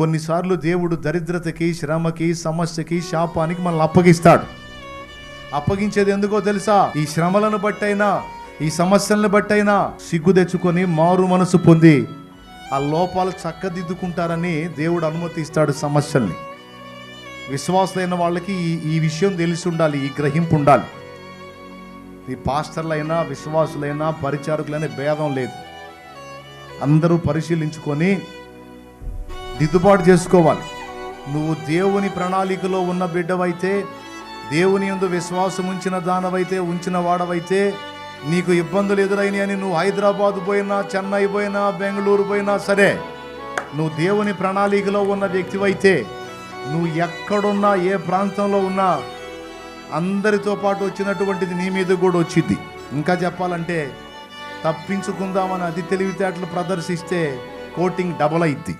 కొన్నిసార్లు దేవుడు దరిద్రతకి శ్రమకి సమస్యకి శాపానికి మనల్ని అప్పగిస్తాడు. అప్పగించేది ఎందుకో తెలుసా? ఈ శ్రమలను బట్టైనా ఈ సమస్యలను బట్టైనా సిగ్గు తెచ్చుకొని మారు మనసు పొంది ఆ లోపాలు చక్కదిద్దుకుంటారని దేవుడు అనుమతిస్తాడు సమస్యల్ని. విశ్వాసులైన వాళ్ళకి ఈ ఈ విషయం తెలిసి ఉండాలి ఈ గ్రహింపు ఉండాలి. ఈ పాస్టర్లైనా విశ్వాసులైనా పరిచారకులైనా భేదం లేదు. అందరూ పరిశీలించుకొని దిద్దుబాటు చేసుకోవాలి. నువ్వు దేవుని ప్రణాళికలో ఉన్న బిడ్డవైతే దేవుని ఎందు విశ్వాసం ఉంచిన దానవైతే ఉంచిన వాడవైతే నీకు ఇబ్బందులు ఎదురైనాయి అని నువ్వు హైదరాబాద్ పోయినా చెన్నై పోయినా బెంగళూరు పోయినా సరే నువ్వు దేవుని ప్రణాళికలో ఉన్న వ్యక్తివైతే నువ్వు ఎక్కడున్నా ఏ ప్రాంతంలో ఉన్నా అందరితో పాటు వచ్చినటువంటిది నీ మీద కూడా వచ్చింది ఇంకా చెప్పాలంటే తప్పించుకుందామని అతి తెలివితేటలు ప్రదర్శిస్తే కోటింగ్ డబల్ అయింది